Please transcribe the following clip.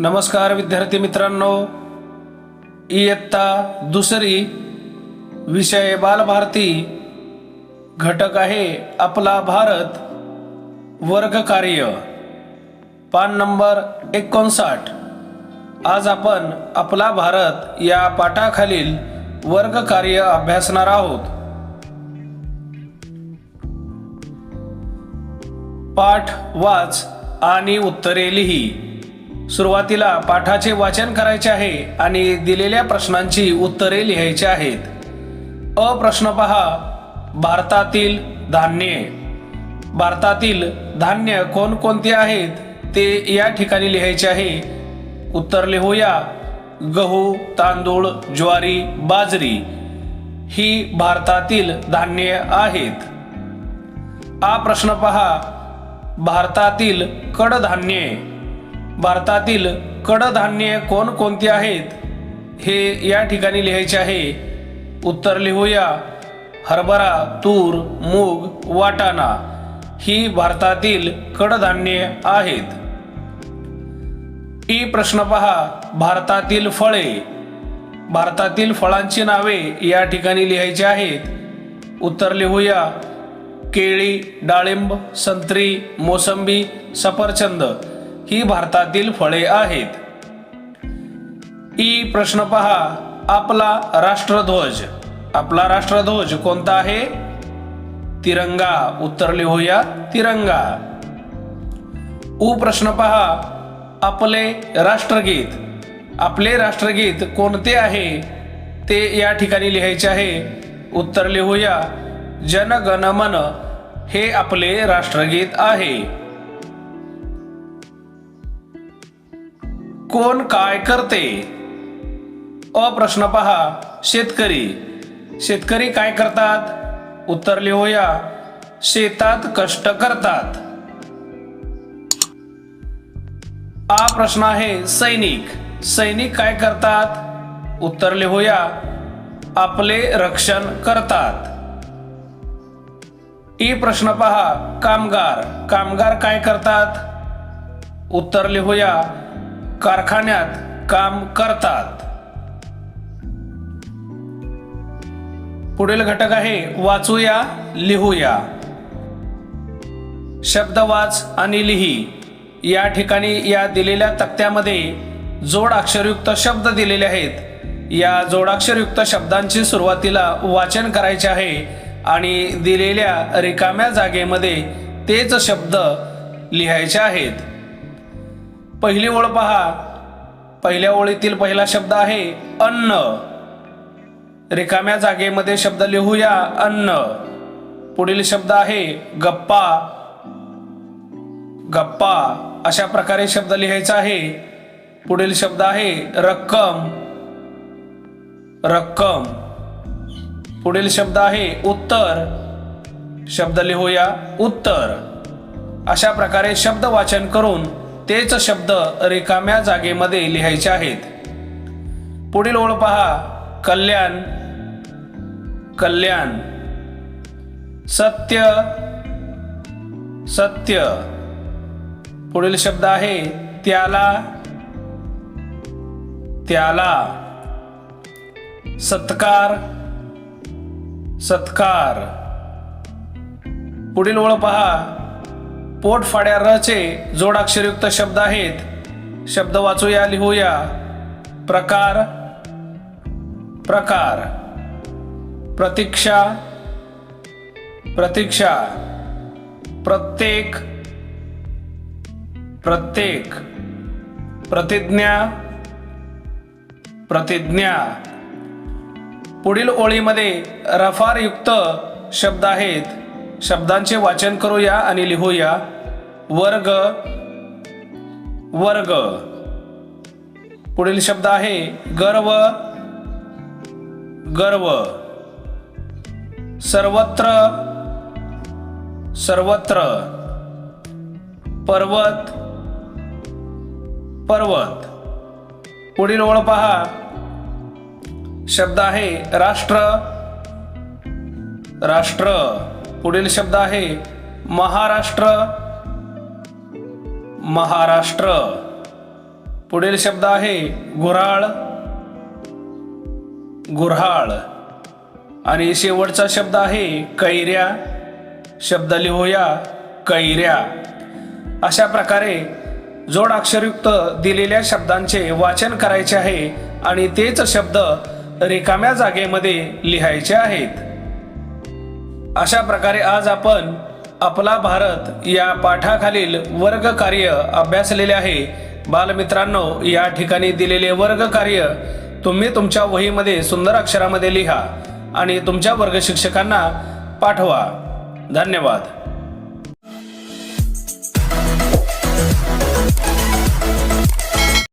नमस्कार विद्यार्थी मित्रांनो. इयत्ता दुसरी विषय बालभारती घटक आहे आपला भारत वर्ग कार्य पान नंबर एकोणसाठ. आज आपण आपला भारत या पाठाखालील वर्ग कार्य अभ्यासणार आहोत. पाठ वाच आणि उत्तरे लिही. सुरुवातीला पाठाचे वाचन करायचे आहे आणि दिलेल्या प्रश्नांची उत्तरे लिहायची आहेत. अ प्रश्न पहा भारतातील धान्ये. भारतातील धान्य कोणकोणते आहेत ते या ठिकाणी लिहायचे आहे. उत्तर लिहूया गहू तांदूळ ज्वारी बाजरी ही भारतातील धान्ये आहेत. हा प्रश्न पहा भारतातील कडधान्ये. भारतातील कडधान्ये कोणकोणती आहेत? हे या ठिकाणी लिहायचे आहे. उत्तर लिहूया. हरभरा तूर मूग वाटाणा ही भारतातील कडधान्ये आहेत. ई प्रश्न पहा. भारतातील फळे. भारतातील फळांची नावे या ठिकाणी लिहायची आहेत. उत्तर लिहूया. केळी डाळिंब संत्री मोसंबी सफरचंद ही भारतातील फळे आहेत. ई प्रश्न पहा आपला राष्ट्रध्वज. आपला राष्ट्रध्वज कोणता आहे? तिरंगा. उत्तर लिहूया तिरंगा. उ प्रश्न पहा आपले राष्ट्रगीत. आपले राष्ट्रगीत कोणते आहे? ते या ठिकाणी लिहायचे आहे. उत्तर लिहूया जनगणमन मन हे आपले राष्ट्रगीत आहे. कोण काय करते? अ प्रश्न पहा शेतकरी. शेतकरी काय करतात? उत्तर लिहूया. शेतात कष्ट करतात. आ प्रश्न आहे सैनिक. सैनिक काय करतात? उत्तर लिहूया. आपले रक्षण करतात. ई प्रश्न पहा कामगार. कामगार काय करतात? उत्तर लिहूया. कारखान्यात काम करतात. पुढील घटक आहे वाचूया लिहूया. शब्द वाच आणि लिही. या ठिकाणी या दिलेल्या तक्त्यामध्ये जोडाक्षरयुक्त शब्द दिलेले आहेत. या जोडाक्षरयुक्त शब्दांची सुरुवातीला वाचन करायचे आहे. आणि दिलेल्या रिकाम्या जागेमध्ये तेच शब्द लिहायचे आहेत. पहिली ओळ पहा. पहिल्या ओळीतील पहिला शब्द आहे अन्न. रिकाम्या जागेमध्ये शब्द लिहूया अन्न. पुढील शब्द आहे गप्पा. गप्पा. अशा प्रकारे शब्द लिहायचा आहे. पुढील शब्द आहे रक्कम. रक्कम. पुढील शब्द आहे उत्तर. शब्द लिहूया उत्तर. अशा प्रकारे शब्द वाचन करून तेच शब्द रिकाम्या जागेमध्ये लिहायचे आहेत. पुढील ओळ पहा कल्याण. कल्याण. सत्य. सत्य. पुढील शब्द आहे त्याला. त्याला. सत्कार. सत्कार. पुढील ओळ पहा. पोटफाड्या रचे जोडाक्षरयुक्त शब्द आहेत. शब्द वाचूया लिहूया. प्रकार. प्रकार. प्रतीक्षा. प्रतीक्षा. प्रत्येक. प्रत्येक. प्रतिज्ञा. प्रतिज्ञा. पुढील ओळीमध्ये रफारयुक्त शब्द आहेत. शब्दांचे वाचन करूया आणि लिहूया. वर्ग वर्ग. पुढील शब्द आहे गर्व गर्व. सर्वत्र सर्वत्र. पर्वत पर्वत. पुढील ओळ पहा. शब्द आहे राष्ट्र. राष्ट्र. पुढील शब्द आहे महाराष्ट्र. महाराष्ट्र. पुढील शब्द आहे गुऱ्हाळ गुऱ्हाळ आणि शेवटचा शब्द आहे कैऱ्या. शब्द लिहूया कैऱ्या. अशा प्रकारे जोड अक्षरयुक्त दिलेल्या शब्दांचे वाचन करायचे आहे आणि तेच शब्द रिकाम्या जागेमध्ये लिहायचे आहेत. अशा प्रकारे आज आपण आपला भारत या पाठाखालील वर्ग कार्य अभ्यासलेले आहे. बालमित्रांनो या ठिकाणी दिलेले वर्ग कार्य तुम्ही तुमच्या वहीमध्ये सुंदर अक्षरामध्ये लिहा आणि तुमच्या वर्ग शिक्षकांना पाठवा. धन्यवाद.